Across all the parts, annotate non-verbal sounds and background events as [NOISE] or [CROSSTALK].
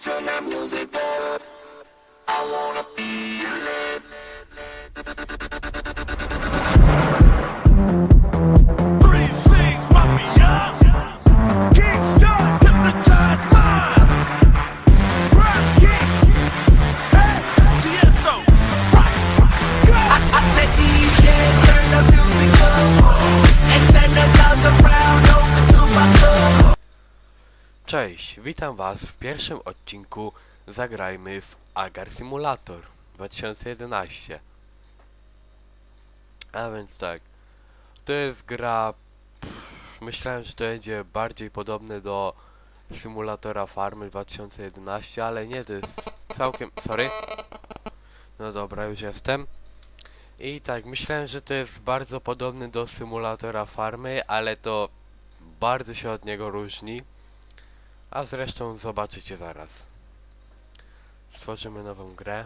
turn that music up. Cześć, witam Was w pierwszym odcinku Zagrajmy w Agar Simulator 2011. A więc tak, to jest gra. pff, Myślałem, że to będzie bardziej podobne do symulatora Farmy 2011, ale nie, to jest całkiem. Sorry. No dobra, już jestem. I tak, myślałem, że to jest bardzo podobny do symulatora Farmy, ale to bardzo się od niego różni. A zresztą zobaczycie zaraz. Stworzymy nową grę.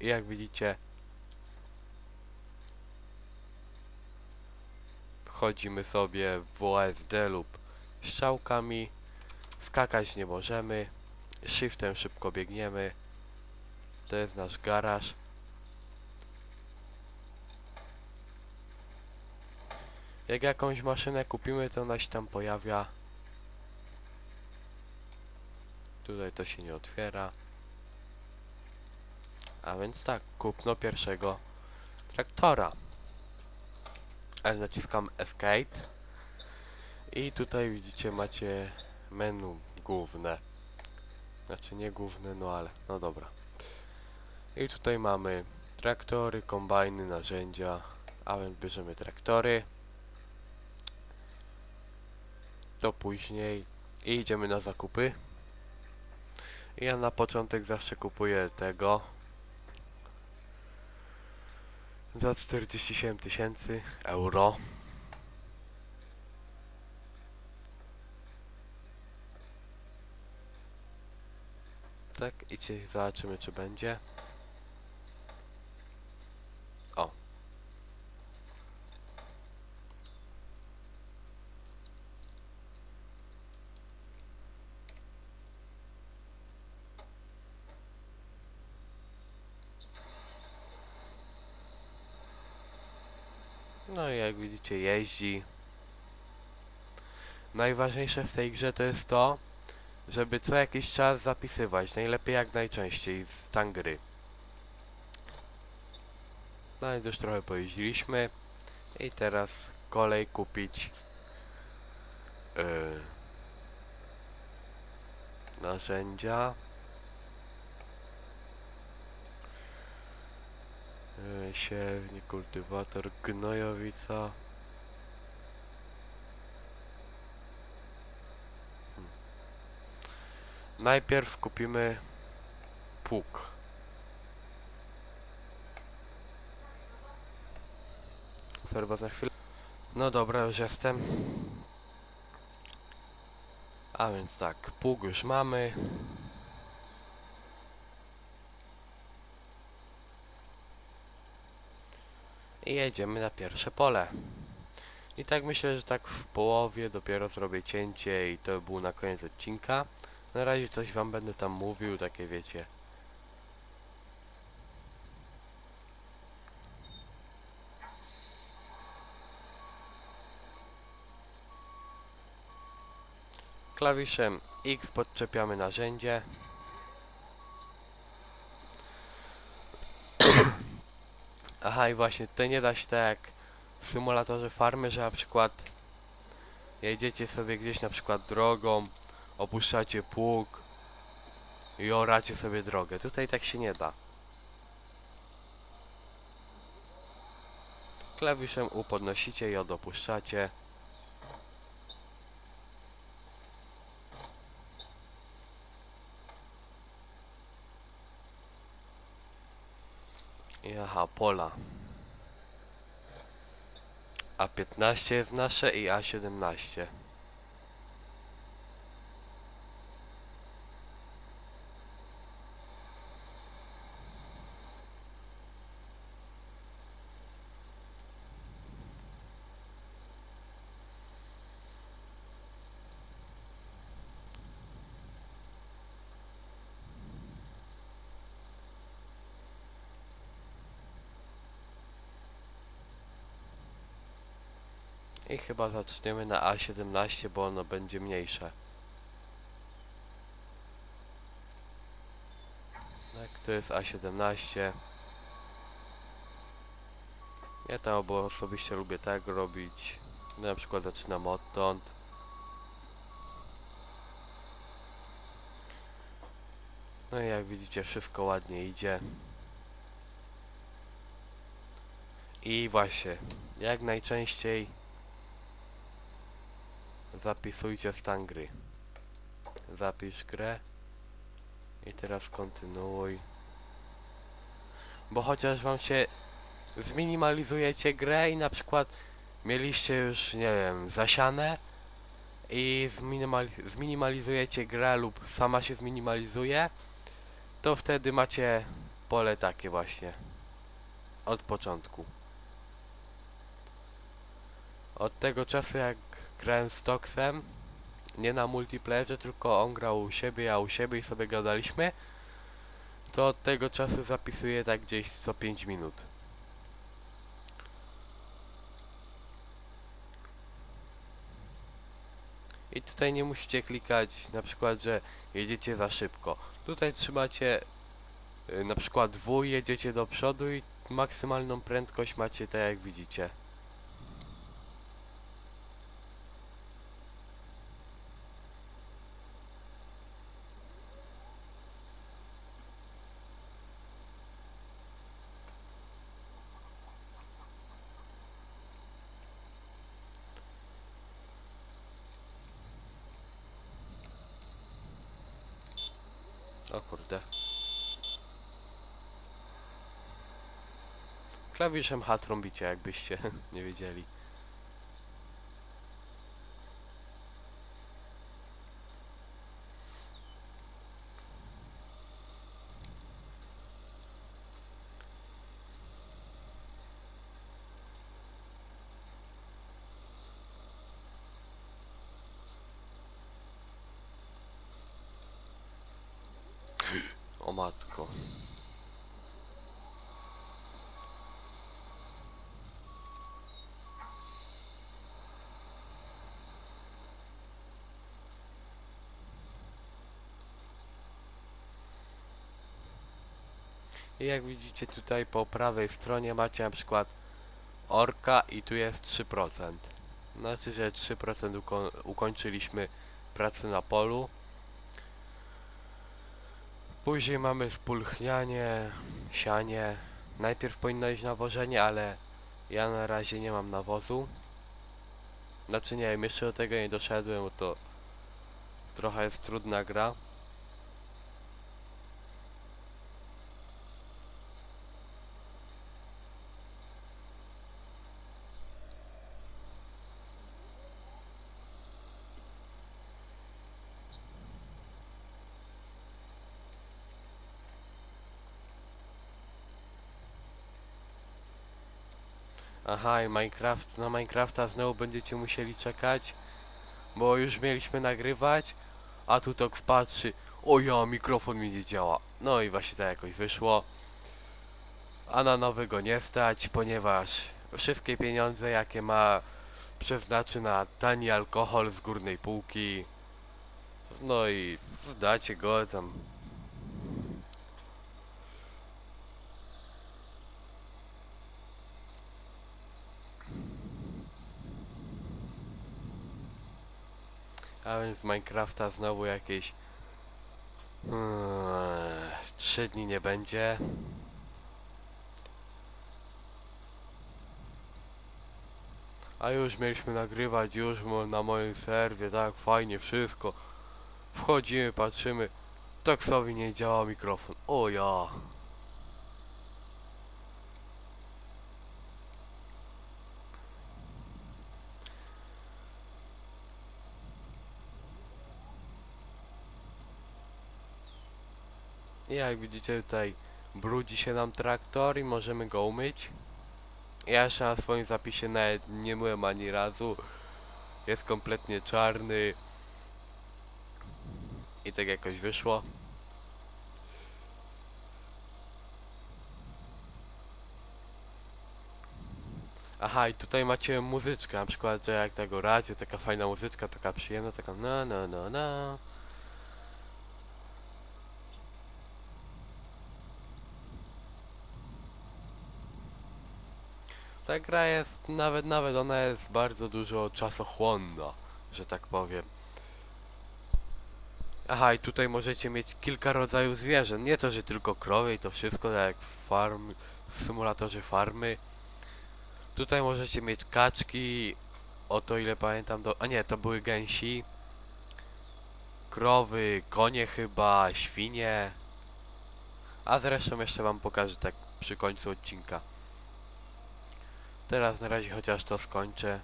I jak widzicie, chodzimy sobie w OSD lub strzałkami. Skakać nie możemy. Shiftem szybko biegniemy. To jest nasz garaż. Jak jakąś maszynę kupimy, to ona się tam pojawia. Tutaj to się nie otwiera. A więc tak, kupno pierwszego traktora. Ale naciskam Escape. I tutaj widzicie macie menu główne. Znaczy nie główne, no ale no dobra. I tutaj mamy traktory, kombajny, narzędzia. A więc bierzemy traktory. To później. I idziemy na zakupy. Ja na początek zawsze kupuję tego za 47 tysięcy euro. Tak, i zobaczymy czy będzie. No i jak widzicie jeździ. Najważniejsze w tej grze to jest to, żeby co jakiś czas zapisywać, najlepiej jak najczęściej z stan gry. No więc już trochę pojeździliśmy i teraz kolej kupić yy, narzędzia. Siewnik, kultywator, gnojowica. Hmm. Najpierw kupimy pług. Serwa za chwilę. No dobra, już jestem. A więc tak, pług już mamy. I jedziemy na pierwsze pole. I tak myślę, że tak w połowie dopiero zrobię cięcie i to był na koniec odcinka. Na razie coś wam będę tam mówił, takie wiecie. Klawiszem X podczepiamy narzędzie. Aha i właśnie tutaj nie da się tak w symulatorze farmy, że na przykład jedziecie sobie gdzieś na przykład drogą, opuszczacie pług i oracie sobie drogę. Tutaj tak się nie da. Klawiszem U podnosicie i odopuszczacie. I aha, pola. A15 jest nasze i A17. I chyba zaczniemy na A17, bo ono będzie mniejsze. Tak, to jest A17. Ja tam bo osobiście lubię tak robić. Na przykład zaczynam odtąd. No i jak widzicie wszystko ładnie idzie. I właśnie, jak najczęściej zapisujcie stan gry. Zapisz grę i teraz kontynuuj. Bo chociaż wam się zminimalizujecie grę i na przykład mieliście już, nie wiem, zasiane i zminimali- zminimalizujecie grę lub sama się zminimalizuje, to wtedy macie pole takie właśnie. Od początku. Od tego czasu jak grałem z Toxem, nie na multiplayerze, tylko on grał u siebie, ja u siebie i sobie gadaliśmy, to od tego czasu zapisuję tak gdzieś co 5 minut. I tutaj nie musicie klikać na przykład, że jedziecie za szybko. Tutaj trzymacie y, na przykład W, jedziecie do przodu i maksymalną prędkość macie tak jak widzicie. O kurde. Klawiszem H trąbicie, jakbyście [LAUGHS] nie wiedzieli. O matko. I jak widzicie tutaj po prawej stronie macie na przykład orka i tu jest 3%. Znaczy, że 3% uko ukończyliśmy pracę na polu. Później mamy spulchnianie, sianie. Najpierw powinno iść nawożenie, ale ja na razie nie mam nawozu. Znaczy nie wiem, jeszcze do tego nie doszedłem, bo to trochę jest trudna gra. Aha, i Minecraft, na Minecrafta znowu będziecie musieli czekać, bo już mieliśmy nagrywać, a tu Tox patrzy, o ja, mikrofon mi nie działa. No i właśnie tak jakoś wyszło. A na nowego nie stać, ponieważ wszystkie pieniądze jakie ma przeznaczy na tani alkohol z górnej półki. No i zdacie go tam. Z Minecrafta znowu jakieś hmm, 3 dni nie będzie. A już mieliśmy nagrywać już na moim serwie, tak fajnie wszystko. Wchodzimy, patrzymy. Toxowi nie działa mikrofon. O ja. Jak widzicie tutaj brudzi się nam traktor i możemy go umyć. Ja jeszcze na swoim zapisie nawet nie myłem ani razu. Jest kompletnie czarny. I tak jakoś wyszło. Aha, i tutaj macie muzyczkę, na przykład, że jak tego radio, taka fajna muzyczka, taka przyjemna, taka no, no, no, no. Ta gra jest, nawet, nawet ona jest bardzo dużo czasochłonna, że tak powiem. Aha, i tutaj możecie mieć kilka rodzajów zwierząt. Nie to, że tylko krowy i to wszystko, tak jak w farm, w symulatorze farmy. Tutaj możecie mieć kaczki, o to ile pamiętam, do... a nie, to były gęsi. Krowy, konie chyba, świnie. A zresztą jeszcze wam pokażę tak przy końcu odcinka. Teraz na razie chociaż to skończę.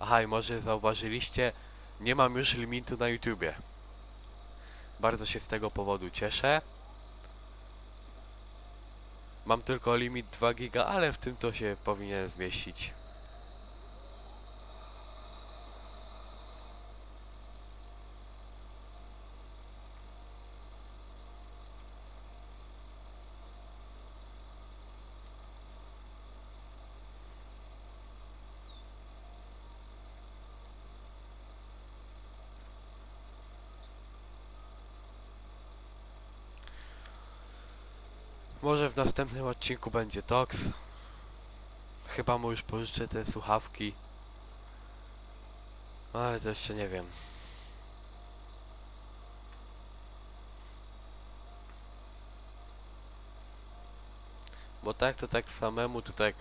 Aha, i może zauważyliście, nie mam już limitu na YouTubie. Bardzo się z tego powodu cieszę. Mam tylko limit 2 giga, ale w tym to się powinien zmieścić. Może w następnym odcinku będzie Tox. Chyba mu już pożyczę te słuchawki. Ale to jeszcze nie wiem. Bo tak to tak samemu to tak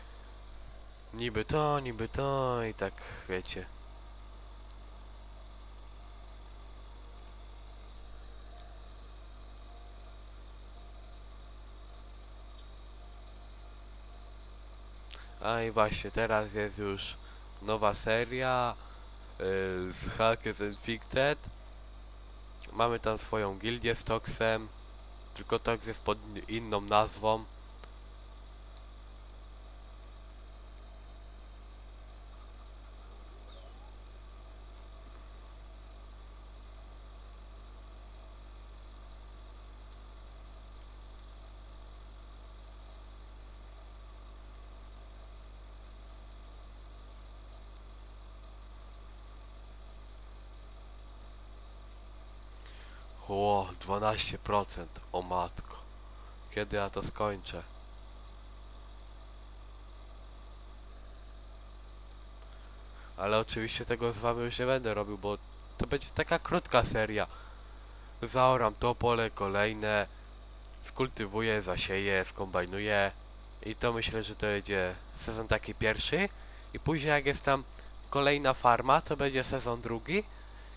niby to, niby to i tak wiecie. I właśnie teraz jest już nowa seria yy, z Hackers and Ficted. Mamy tam swoją gildię z Toxem, tylko Tox jest pod inną nazwą. Ło, 12%, o matko. Kiedy ja to skończę? Ale oczywiście tego z wami już nie będę robił, bo to będzie taka krótka seria. Zaoram to pole kolejne, skultywuję, zasieję, skombajnuję i to myślę, że to będzie sezon taki pierwszy i później jak jest tam kolejna farma, to będzie sezon drugi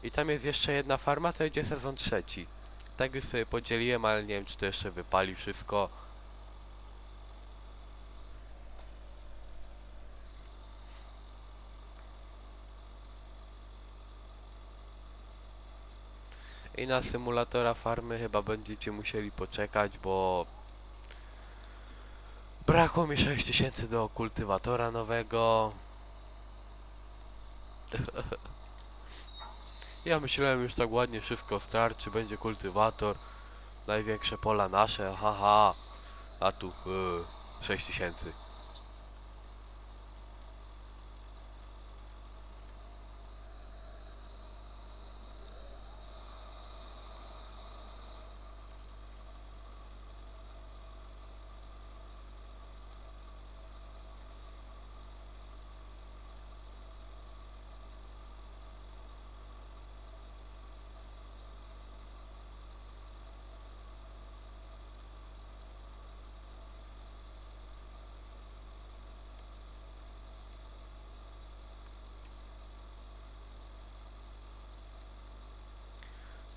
i tam jest jeszcze jedna farma, to będzie sezon trzeci. Tak już sobie podzieliłem, ale nie wiem czy to jeszcze wypali wszystko. I na symulatora farmy chyba będziecie musieli poczekać, bo brakło mi 6000 do kultywatora nowego. [LAUGHS] Ja myślałem już tak ładnie wszystko starczy, będzie kultywator, największe pola nasze, haha, a tu yy, 6000.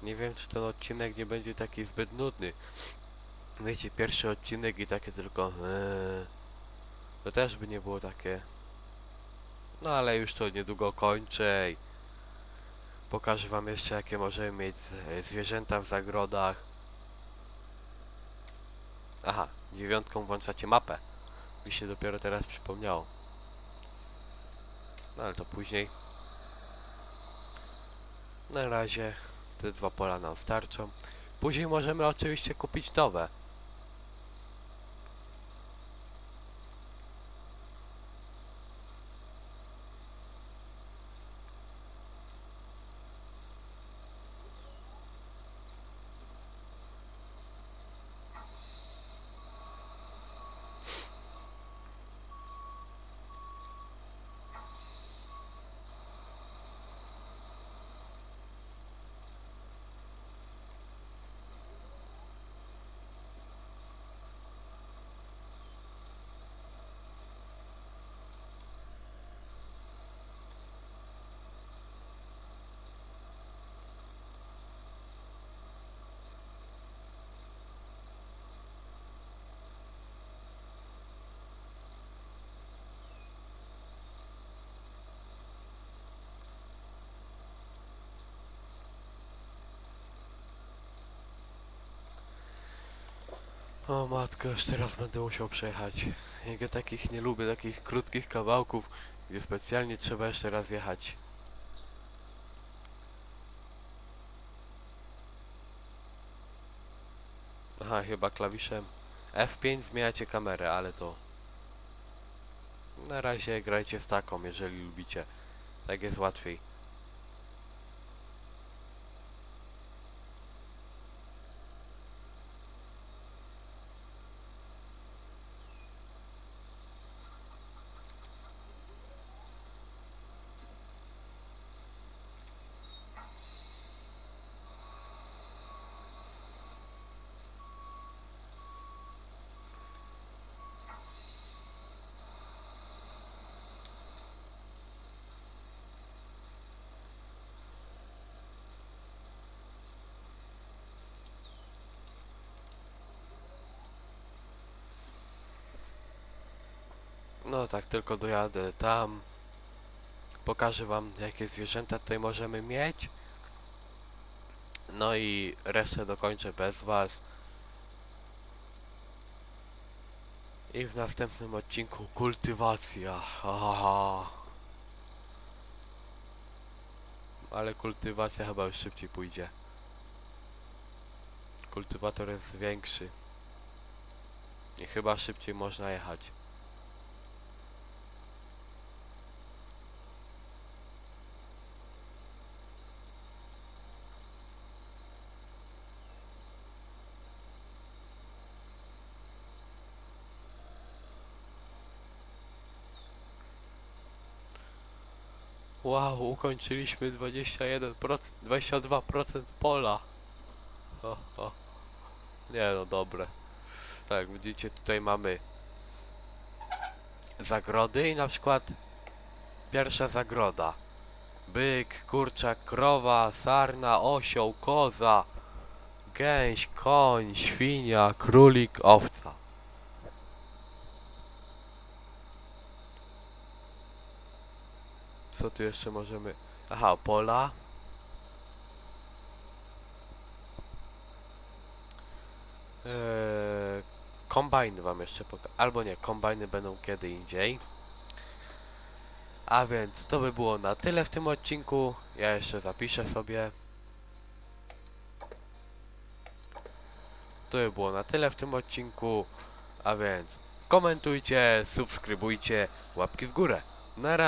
Nie wiem, czy ten odcinek nie będzie taki zbyt nudny. Wiecie, pierwszy odcinek i takie tylko... Eee, to też by nie było takie... No ale już to niedługo kończę i... Pokażę wam jeszcze, jakie możemy mieć z- zwierzęta w zagrodach. Aha, dziewiątką włączacie mapę. Mi się dopiero teraz przypomniało. No ale to później. Na razie te dwa pola nam starczą. Później możemy oczywiście kupić nowe. O matko, już teraz będę musiał przejechać. Ja takich nie lubię, takich krótkich kawałków, gdzie specjalnie trzeba jeszcze raz jechać. Aha, chyba klawiszem F5 zmieniacie kamerę, ale to... Na razie grajcie z taką, jeżeli lubicie. Tak jest łatwiej. No tak, tylko dojadę tam. Pokażę wam jakie zwierzęta tutaj możemy mieć. No i resztę dokończę bez was. I w następnym odcinku kultywacja. Aha. Ale kultywacja chyba już szybciej pójdzie. Kultywator jest większy. I chyba szybciej można jechać. Wow, ukończyliśmy 21%, 22% pola. O, o. Nie no, dobre. Tak, widzicie, tutaj mamy zagrody i na przykład pierwsza zagroda. Byk, kurczak, krowa, sarna, osioł, koza, gęś, koń, świnia, królik, owca. Co tu jeszcze możemy? Aha, pola. Eee, kombajny wam jeszcze pokażę. Albo nie, kombajny będą kiedy indziej. A więc to by było na tyle w tym odcinku. Ja jeszcze zapiszę sobie. To by było na tyle w tym odcinku. A więc komentujcie, subskrybujcie, łapki w górę. Na razie.